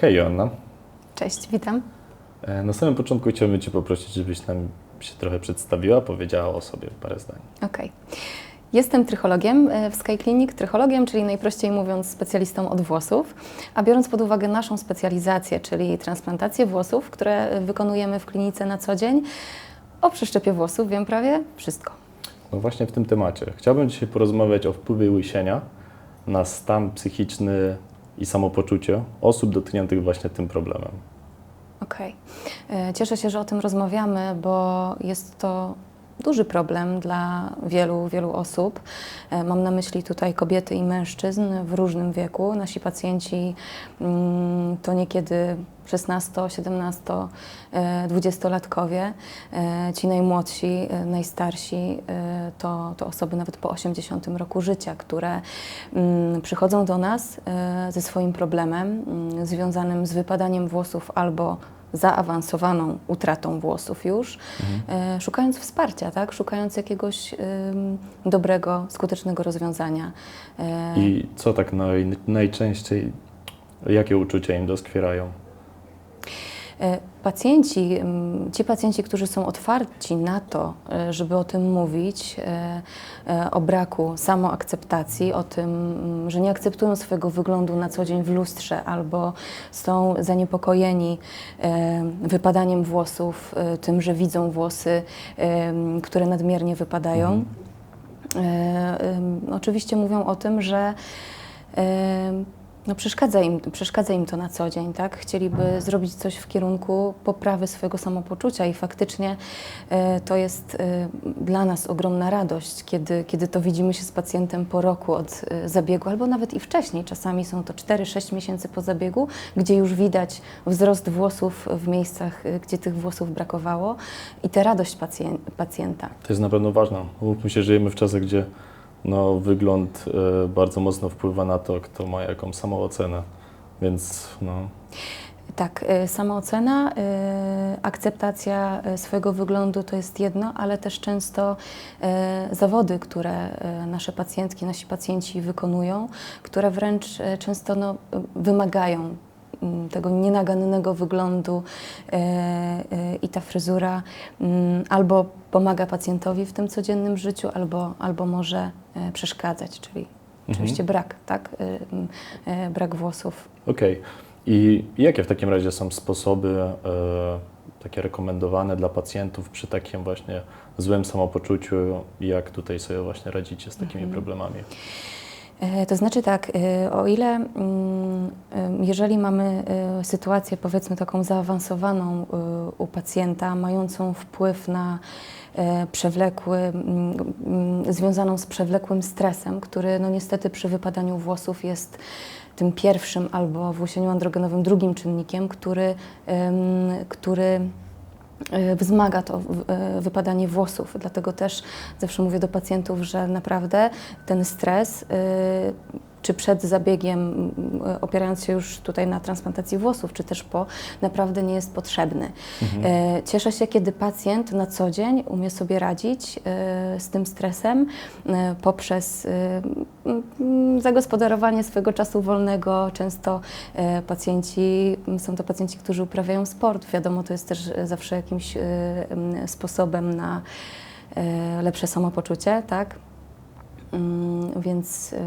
Hej Joanna. Cześć, witam. E, Na samym początku chciałbym Cię poprosić, żebyś nam się trochę przedstawiła, powiedziała o sobie parę zdań. Okej. Jestem trychologiem e, w Sky Clinic. Trychologiem, czyli najprościej mówiąc specjalistą od włosów, a biorąc pod uwagę naszą specjalizację, czyli transplantację włosów, które wykonujemy w klinice na co dzień, o przeszczepie włosów wiem prawie wszystko. No właśnie w tym temacie. Chciałbym dzisiaj porozmawiać o wpływie łysienia na stan psychiczny i samopoczucie osób dotkniętych właśnie tym problemem. Okej. E, Cieszę się, że o tym rozmawiamy, bo jest to duży problem dla wielu, wielu osób. E, Mam na myśli tutaj kobiety i mężczyzn w różnym wieku. Nasi pacjenci mm, to niekiedy 16, 17, e, 20-latkowie. E, Ci najmłodsi, e, najstarsi e, to, to osoby nawet po 80 roku życia, które mm, przychodzą do nas ze swoim problemem mm, związanym z wypadaniem włosów albo zaawansowaną utratą włosów już, e, szukając wsparcia, tak? szukając jakiegoś dobrego, skutecznego rozwiązania. E, I co tak naj, najczęściej, jakie uczucia im doskwierają? E, Pacjenci, mm, ci pacjenci, którzy są otwarci na to, e, żeby o tym mówić, e, o braku samoakceptacji, o tym, mm, że nie akceptują swojego wyglądu na co dzień w lustrze albo są zaniepokojeni wypadaniem włosów, tym, że widzą włosy, które nadmiernie wypadają. Em, Oczywiście mówią o tym, że no przeszkadza, im, przeszkadza im to na co dzień, tak? Chcieliby zrobić coś w kierunku poprawy swojego samopoczucia i faktycznie e, to jest e, dla nas ogromna radość, kiedy, kiedy to widzimy się z pacjentem po roku od e, zabiegu, albo nawet i wcześniej. Czasami są to 4-6 miesięcy po zabiegu, gdzie już widać wzrost włosów w miejscach, gdzie tych włosów brakowało i tę radość pacjen- pacjenta. To jest na pewno ważne. Mówmy się, żyjemy w czasach, gdzie no, wygląd e, bardzo mocno wpływa na to, kto ma jaką samoocenę. Więc no, Tak, y, samoocena, y, akceptacja swojego wyglądu to jest jedno, ale też często zawody, które nasze pacjentki, nasi pacjenci wykonują, które wręcz często no, wymagają tego nienagannego wyglądu y, y, i ta fryzura mm, albo pomaga pacjentowi w tym codziennym życiu, albo, albo może y, przeszkadzać, czyli oczywiście brak, tak? Brak włosów. Okej. I jakie w takim razie są sposoby e, takie rekomendowane dla pacjentów przy takim właśnie złym samopoczuciu? Jak tutaj sobie właśnie radzicie z takimi problemami? E, To znaczy tak, e, o ile mm, e, jeżeli mamy sytuację powiedzmy taką zaawansowaną u pacjenta, mającą wpływ na przewlekły, mm, mm, związaną z przewlekłym stresem, który no niestety przy wypadaniu włosów jest tym pierwszym albo w łysieniu androgenowym drugim czynnikiem, który, który wzmaga to e, wypadanie włosów. Dlatego też zawsze mówię do pacjentów, że naprawdę ten stres, e, czy przed zabiegiem, m, e, opierając się już tutaj na transplantacji włosów, czy też po, naprawdę nie jest potrzebny. E, Cieszę się, kiedy pacjent na co dzień umie sobie radzić e, z tym stresem e, poprzez zagospodarowanie swojego czasu wolnego. Często pacjenci, są to pacjenci, którzy uprawiają sport. Wiadomo, to jest też zawsze jakimś sposobem na lepsze samopoczucie, tak? Mm, Więc e, e,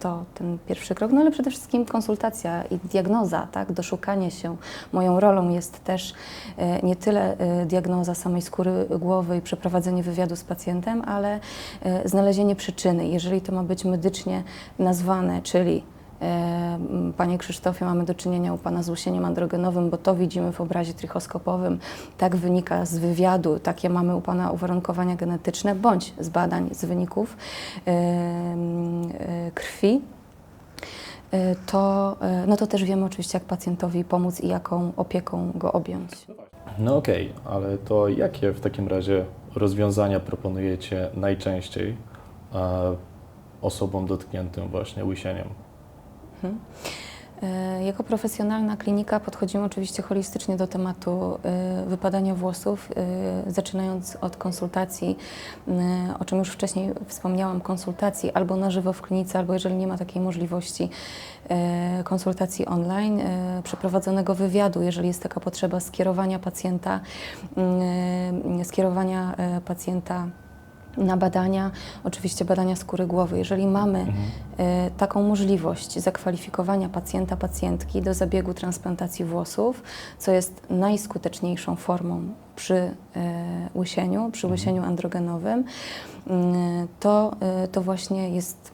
to ten pierwszy krok, no ale przede wszystkim konsultacja i diagnoza, tak? Doszukanie się. Moją rolą jest też e, nie tyle diagnoza samej skóry głowy i przeprowadzenie wywiadu z pacjentem, ale znalezienie przyczyny. Jeżeli to ma być medycznie nazwane, czyli Panie Krzysztofie, mamy do czynienia u Pana z łusieniem androgenowym, bo to widzimy w obrazie trichoskopowym. Tak wynika z wywiadu, takie mamy u Pana uwarunkowania genetyczne, bądź z badań, z wyników e, e, krwi. e, To, e, no to też wiemy oczywiście, jak pacjentowi pomóc i jaką opieką go objąć. No okej, ale to jakie w takim razie rozwiązania proponujecie najczęściej e, osobom dotkniętym właśnie łysieniem? E, Jako profesjonalna klinika podchodzimy oczywiście holistycznie do tematu e, wypadania włosów, e, zaczynając od konsultacji, o czym już wcześniej wspomniałam, konsultacji albo na żywo w klinice, albo jeżeli nie ma takiej możliwości, konsultacji online, przeprowadzonego wywiadu, jeżeli jest taka potrzeba, skierowania pacjenta, mm, skierowania pacjenta na badania, oczywiście badania skóry głowy. Jeżeli mamy e, taką możliwość zakwalifikowania pacjenta, pacjentki do zabiegu transplantacji włosów, co jest najskuteczniejszą formą przy e, łysieniu, przy łysieniu androgenowym, mm, to, e, to właśnie jest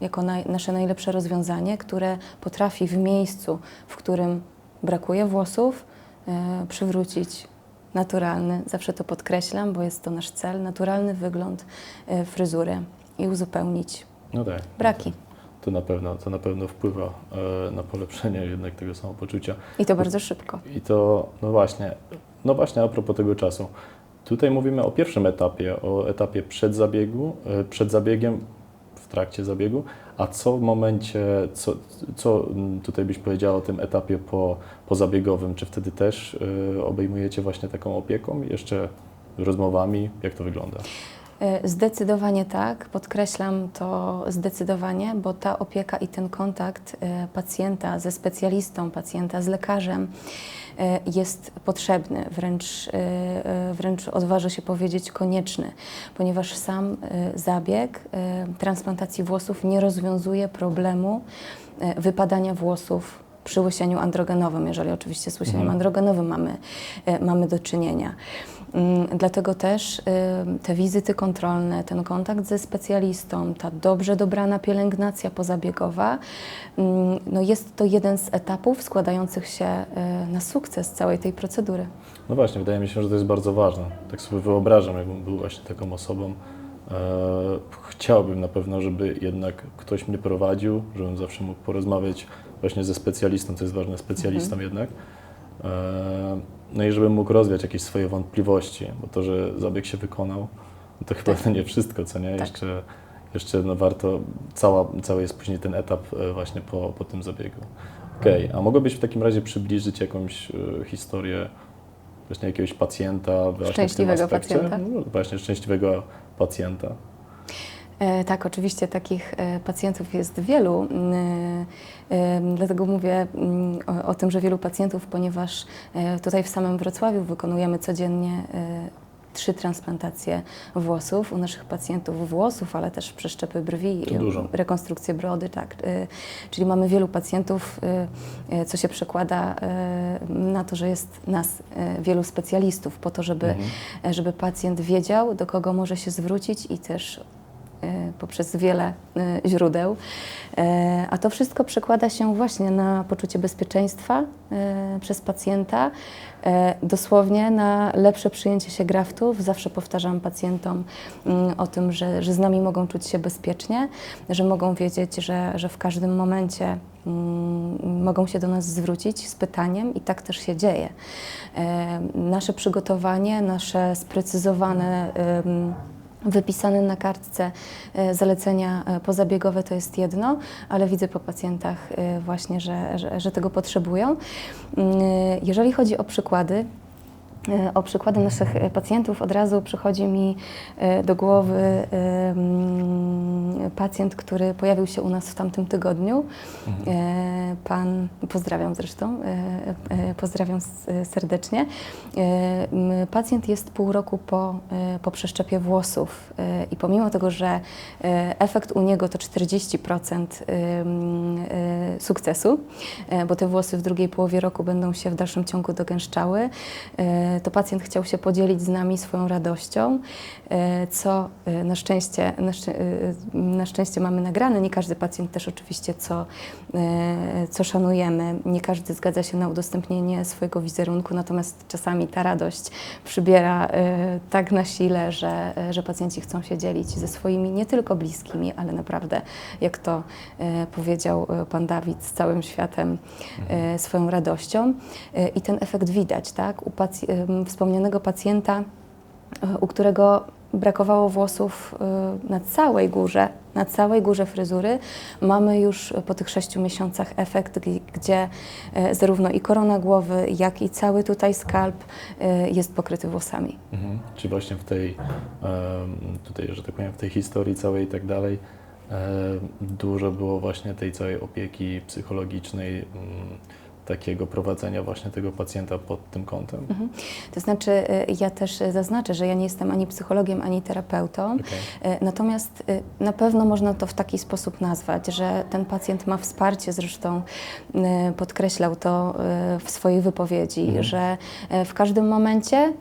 jako naj, nasze najlepsze rozwiązanie, które potrafi w miejscu, w którym brakuje włosów, przywrócić naturalny, zawsze to podkreślam, bo jest to nasz cel, naturalny wygląd e, fryzury i uzupełnić No tak. braki. To na pewno, to na pewno wpływa e, na polepszenie jednak tego samopoczucia. I to bardzo szybko. I to, no właśnie, no właśnie a propos tego czasu. Tutaj mówimy o pierwszym etapie, o etapie przed zabiegu, e, przed zabiegiem, trakcie zabiegu, a co w momencie, co, co mm, tutaj byś powiedziała o tym etapie po, pozabiegowym? Czy wtedy też e, obejmujecie właśnie taką opieką, jeszcze rozmowami? Jak to wygląda? E, Zdecydowanie tak, podkreślam to zdecydowanie, bo ta opieka i ten kontakt e, pacjenta ze specjalistą, pacjenta z lekarzem e, jest potrzebny, wręcz, wręcz odważę się powiedzieć konieczny, ponieważ sam zabieg transplantacji włosów nie rozwiązuje problemu wypadania włosów przy łysieniu androgenowym, jeżeli oczywiście z łysieniem Mhm. androgenowym mamy, mamy do czynienia. Mm, Dlatego też te wizyty kontrolne, ten kontakt ze specjalistą, ta dobrze dobrana pielęgnacja pozabiegowa, mm, no jest to jeden z etapów składających się y, na sukces całej tej procedury. No właśnie, wydaje mi się, że to jest bardzo ważne. Tak sobie wyobrażam, jakbym był właśnie taką osobą. E, chciałbym na pewno, żeby jednak ktoś mnie prowadził, żebym zawsze mógł porozmawiać właśnie ze specjalistą, co jest ważne, specjalistą Mhm. jednak. No i żebym mógł rozwiać jakieś swoje wątpliwości, bo to, że zabieg się wykonał, no to chyba Tak. nie wszystko, co nie? Tak. Jeszcze, jeszcze no warto, cała, cały jest później ten etap e, właśnie po, po tym zabiegu. Okej, a mogłabyś w takim razie przybliżyć jakąś e, historię właśnie jakiegoś pacjenta właśnie Szczęśliwego pacjenta? No, właśnie szczęśliwego pacjenta. E, Tak, oczywiście takich e, pacjentów jest wielu, e, dlatego mówię mm, o, o tym, że wielu pacjentów, ponieważ tutaj w samym Wrocławiu wykonujemy codziennie trzy transplantacje włosów u naszych pacjentów włosów, ale też przeszczepy brwi, rekonstrukcję brody, tak. Czyli mamy wielu pacjentów, co się przekłada na to, że jest nas wielu specjalistów po to, żeby, Mhm. żeby pacjent wiedział, do kogo może się zwrócić i też poprzez wiele e, źródeł. E, A to wszystko przekłada się właśnie na poczucie bezpieczeństwa e, przez pacjenta, e, dosłownie na lepsze przyjęcie się graftów. Zawsze powtarzam pacjentom mm, o tym, że, że z nami mogą czuć się bezpiecznie, że mogą wiedzieć, że, że w każdym momencie mm, mogą się do nas zwrócić z pytaniem i tak też się dzieje. E, Nasze przygotowanie, nasze sprecyzowane wypisane na kartce e, zalecenia e, pozabiegowe to jest jedno, ale widzę po pacjentach e, właśnie, że, że, że tego potrzebują. Mm, Jeżeli chodzi o przykłady, o przykłady naszych e, pacjentów, od razu przychodzi mi e, do głowy e, mm, pacjent, który pojawił się u nas w tamtym tygodniu. Mhm. E, Pan, pozdrawiam zresztą, e, e, pozdrawiam serdecznie. E, Pacjent jest pół roku po, e, po przeszczepie włosów e, i pomimo tego, że e, efekt u niego to 40% ym, e, sukcesu, e, bo te włosy w drugiej połowie roku będą się w dalszym ciągu dogęszczały, e, to pacjent chciał się podzielić z nami swoją radością, e, co e, na szczęście, na, szczę- e, na szczęście mamy nagrane. Nie każdy pacjent też oczywiście, co, e, co szanujemy, nie każdy zgadza się na udostępnienie swojego wizerunku, natomiast czasami ta radość przybiera e, tak na sile, że, e, że pacjenci chcą się dzielić ze swoimi nie tylko bliskimi, ale naprawdę, jak to e, powiedział e, pan Dawid, z całym światem e, swoją radością. E, I ten efekt widać, tak? U wspomnianego pacjenta, e, u którego brakowało włosów e, na całej górze, na całej górze fryzury, mamy już po tych sześciu miesiącach efekt, gdzie e, zarówno i korona głowy, jak i cały tutaj skalp jest pokryty włosami. Mhm. Czy właśnie w tej, tutaj, że tak powiem, w tej historii całej i tak dalej, dużo było właśnie tej całej opieki psychologicznej, takiego prowadzenia właśnie tego pacjenta pod tym kątem? Mhm. To znaczy, e, ja też e, zaznaczę, że ja nie jestem ani psychologiem, ani terapeutą. E, Natomiast e, na pewno można to w taki sposób nazwać, że ten pacjent ma wsparcie, zresztą podkreślał to w swojej wypowiedzi, Mhm. że w każdym momencie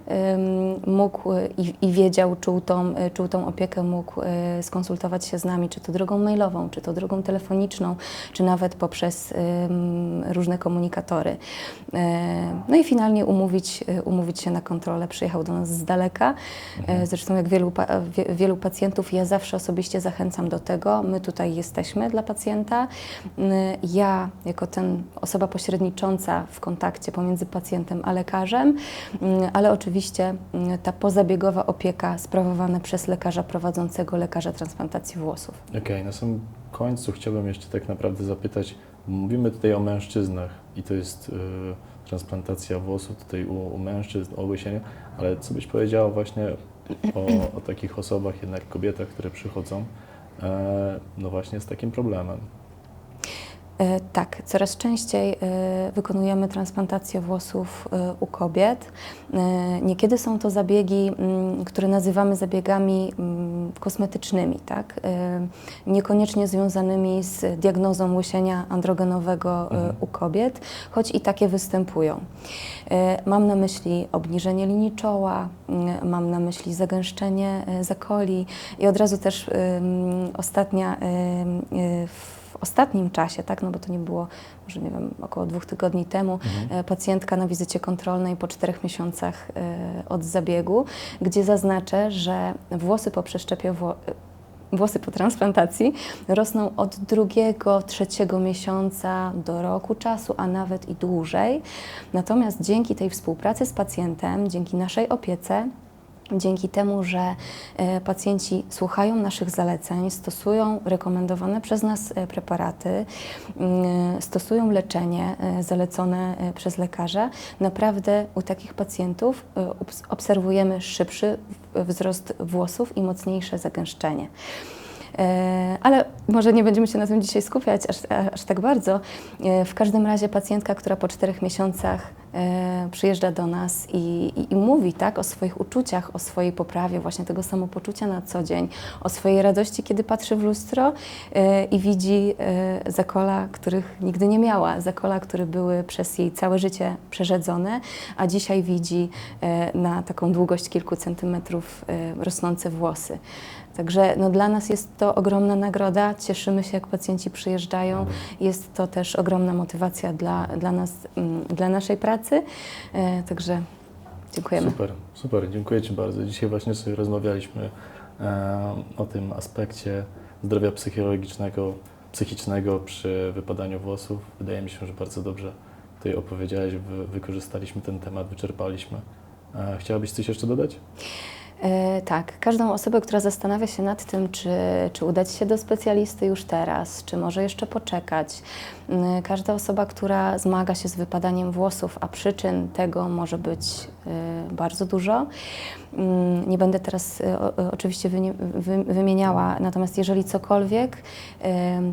mógł i, i wiedział, czuł tą, czuł tą opiekę, mógł skonsultować się z nami, czy to drogą mailową, czy to drogą telefoniczną, czy nawet poprzez różne komunikatory. E, No i finalnie umówić, e, umówić się na kontrolę. Przyjechał do nas z daleka. E, Zresztą jak wielu, wielu pacjentów, ja zawsze osobiście zachęcam do tego. My tutaj jesteśmy dla pacjenta. Ja, jako ten osoba pośrednicząca w kontakcie pomiędzy pacjentem a lekarzem, mm, ale oczywiście mm, ta pozabiegowa opieka sprawowana przez lekarza prowadzącego, lekarza transplantacji włosów. Okej, na samym końcu chciałbym jeszcze tak naprawdę zapytać, mówimy tutaj o mężczyznach i to jest y, transplantacja włosów tutaj u, u mężczyzn, o łysieniu, ale co byś powiedziała właśnie o, o takich osobach, jednak kobietach, które przychodzą, e, no właśnie z takim problemem? E, Tak, coraz częściej e, wykonujemy transplantację włosów e, u kobiet. Niekiedy są to zabiegi, mm, które nazywamy zabiegami mm, kosmetycznymi, tak? Niekoniecznie związanymi z diagnozą łysienia androgenowego Mhm. u kobiet, choć i takie występują. Mam na myśli obniżenie linii czoła, mm, mam na myśli zagęszczenie zakoli i od razu też ostatnia ostatnim czasie, tak, no bo to nie było, może nie wiem, około dwóch tygodni temu, Mhm. e, pacjentka na wizycie kontrolnej po czterech miesiącach e, od zabiegu, gdzie zaznaczę, że włosy po przeszczepie wło- e, Włosy po transplantacji rosną od drugiego, trzeciego miesiąca do roku czasu, a nawet i dłużej. Natomiast dzięki tej współpracy z pacjentem, dzięki naszej opiece, Dzięki temu, że e, pacjenci słuchają naszych zaleceń, stosują rekomendowane przez nas e, preparaty, mm, stosują leczenie e, zalecone przez lekarza, naprawdę u takich pacjentów obs- obserwujemy szybszy wzrost włosów i mocniejsze zagęszczenie. E, Ale może nie będziemy się na tym dzisiaj skupiać aż, aż tak bardzo. E, W każdym razie pacjentka, która po czterech miesiącach e, przyjeżdża do nas i, i, i mówi tak, o swoich uczuciach, o swojej poprawie właśnie tego samopoczucia na co dzień, o swojej radości, kiedy patrzy w lustro i widzi zakola, których nigdy nie miała, zakola, które były przez jej całe życie przerzedzone, a dzisiaj widzi na taką długość kilku centymetrów rosnące włosy. Także no, dla nas jest to ogromna nagroda. Cieszymy się, jak pacjenci przyjeżdżają. Jest to też ogromna motywacja dla, dla nas, mm, dla naszej pracy. E, także dziękujemy. Super, super, dziękuję Ci bardzo. Dzisiaj właśnie sobie rozmawialiśmy e, o tym aspekcie zdrowia psychologicznego, psychicznego przy wypadaniu włosów. Wydaje mi się, że bardzo dobrze tutaj opowiedziałeś, wy, wykorzystaliśmy ten temat, wyczerpaliśmy. E, chciałabyś coś jeszcze dodać? E, tak, każdą osobę, która zastanawia się nad tym, czy, czy udać się do specjalisty już teraz, czy może jeszcze poczekać. Mm, Każda osoba, która zmaga się z wypadaniem włosów, a przyczyn tego może być e, bardzo dużo. Mm, Nie będę teraz o- o- oczywiście wymieniała, natomiast jeżeli cokolwiek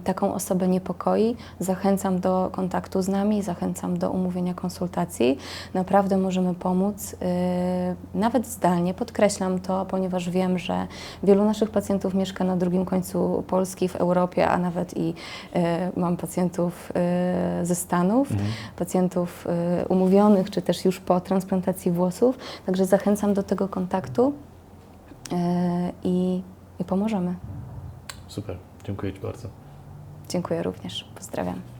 taką osobę niepokoi, zachęcam do kontaktu z nami, zachęcam do umówienia konsultacji. Naprawdę możemy pomóc, e, nawet zdalnie. Podkreślam to, ponieważ wiem, że wielu naszych pacjentów mieszka na drugim końcu Polski, w Europie, a nawet i mam pacjentów ze Stanów, pacjentów e, umówionych, czy też już po transplantacji włosów. Także zachęcam do tego kontaktu e, i, i pomożemy. Super, dziękuję Ci bardzo. Dziękuję również. Pozdrawiam.